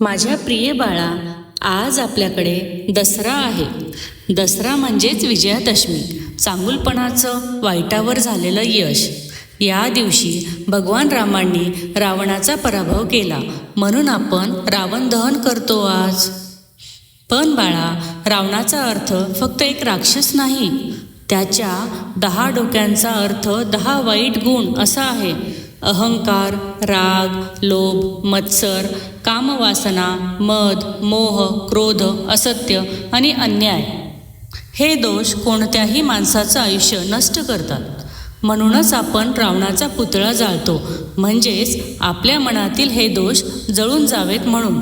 माझ्या प्रिय बाळा आज आपल्याकडे दसरा आहे. दसरा म्हणजेच विजयादशमी. चांगुलपणाचं वाईटावर झालेलं यश. या दिवशी भगवान रामांनी रावणाचा पराभव केला. म्हणून आपण रावण दहन करतो आज. पण बाळा रावणाचा अर्थ फक्त एक राक्षस नाही. त्याच्या दहा डोक्यांचा अर्थ दहा वाईट गुण असा आहे. अहंकार राग लोभ मत्सर कामवासना मद मोह क्रोध असत्य आणि अन्याय. हे दोष कोणत्याही माणसाचं आयुष्य नष्ट करतात. म्हणूनच आपण रावणाचा पुतळा जाळतो. म्हणजेच आपल्या मनातील हे दोष जळून जावेत म्हणून.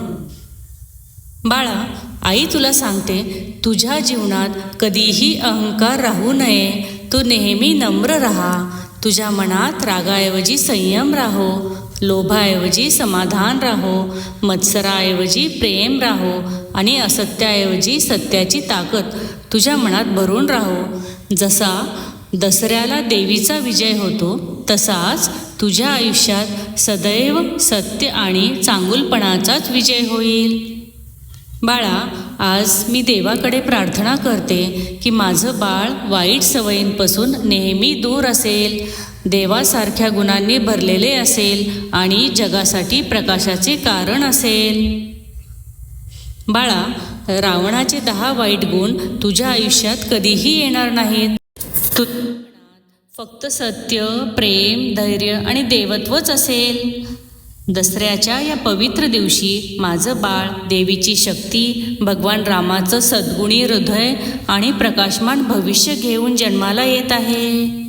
बाळा आई तुला सांगते तुझ्या जीवनात कधीही अहंकार राहू नये. तू नेहमी नम्र राहा. तुझ्या मनात रागाऐवजी संयम राहो लोभाऐवजी समाधान राहो मत्सराऐवजी प्रेम राहो आणि असत्याऐवजी सत्याची ताकद तुझ्या मनात भरून राहो. जसा दसऱ्याला देवीचा विजय होतो तसाच तुझ्या आयुष्यात सदैव सत्य आणि चांगुलपणाचाच विजय होईल. बाळा आज मी देवाकडे प्रार्थना करते की माझं बाळ वाईट सवयींपासून नेहमी दूर असेल देवासारख्या गुणांनी भरलेले असेल आणि जगासाठी प्रकाशाचे कारण असेल. बाळा रावणाचे दहा वाईट गुण तुझ्या आयुष्यात कधीही येणार नाहीत. तू फक्त सत्य प्रेम धैर्य आणि देवत्वच असेल. दसऱ्याच्या या पवित्र दिवशी माझं बाळ देवीची शक्ती भगवान रामाचं सद्गुणी हृदय आणि प्रकाशमान भविष्य घेऊन जन्माला येत आहे.